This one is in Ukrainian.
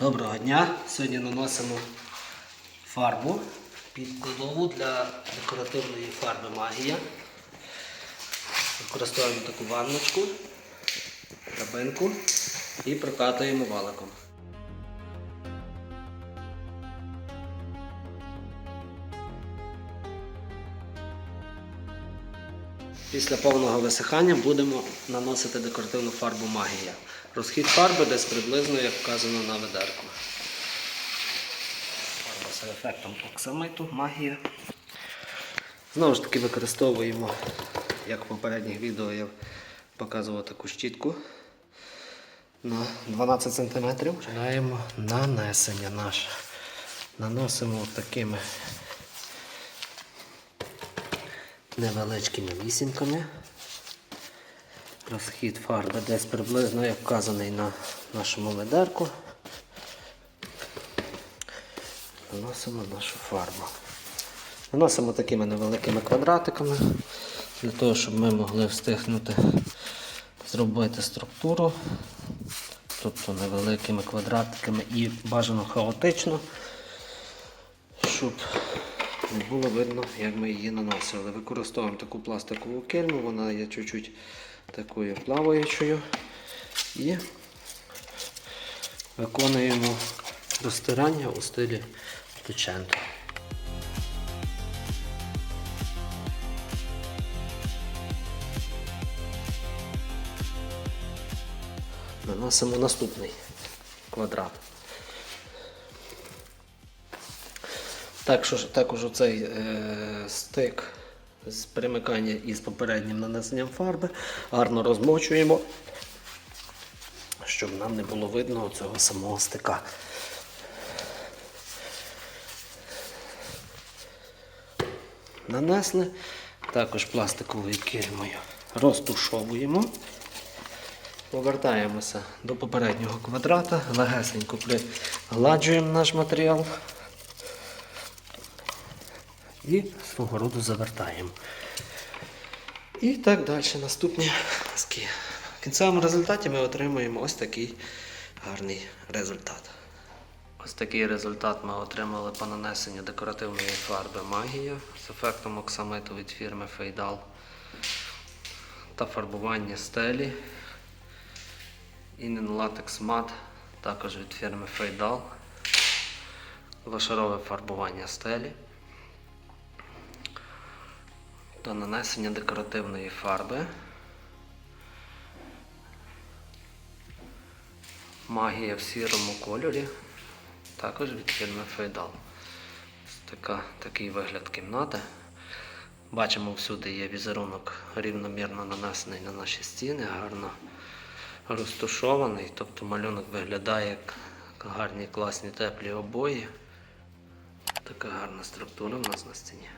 Доброго дня! Сьогодні наносимо фарбу підкладову для декоративної фарби магія. Використовуємо таку ванночку, драбинку і прокатуємо валиком. Після повного висихання будемо наносити декоративну фарбу магія. Розхід фарби десь приблизно, як вказано на ведерку. Фарба з ефектом оксамиту, магія. Знову ж таки використовуємо, як в попередніх відео я показував таку щітку на 12 см. Починаємо нанесення наше. Наносимо такими невеличкими вісімками. Розхід фарби десь приблизно як вказаний на нашому ведерку. Наносимо нашу фарбу. Наносимо такими невеликими квадратиками, для того, щоб ми могли встигнути зробити структуру. Тобто невеликими квадратиками і бажано хаотично, щоб не було видно, як ми її наносили. Використовуємо таку пластикову кельму, вона є чуть-чуть такою плаваючою. І виконуємо розтирання у стилі тученто. Наносимо наступний квадрат. Також, також оцей е, стик з перемикання із попереднім нанесенням фарби гарно розмочуємо, щоб нам не було видно цього самого стика. Нанесли, також пластиковою кельмою розтушовуємо. Повертаємося до попереднього квадрата, легесенько пригладжуємо наш матеріал і свого роду завертаємо. І так далі. Наступні мазки. В кінцевому результаті ми отримуємо ось такий гарний результат. Ось такий результат ми отримали по нанесенню декоративної фарби Магія з ефектом оксамиту від фірми Фейдал та фарбування стелі. Інен Latex Matte також від фірми Фейдал. Лошарове фарбування стелі та нанесення декоративної фарби. Магія в сірому кольорі, також від фірми Фейдал. Така, такий вигляд кімнати. Бачимо, всюди є візерунок рівномірно нанесений на наші стіни, гарно розташований, тобто малюнок виглядає як гарні, класні теплі обої. Така гарна структура в нас на стіні.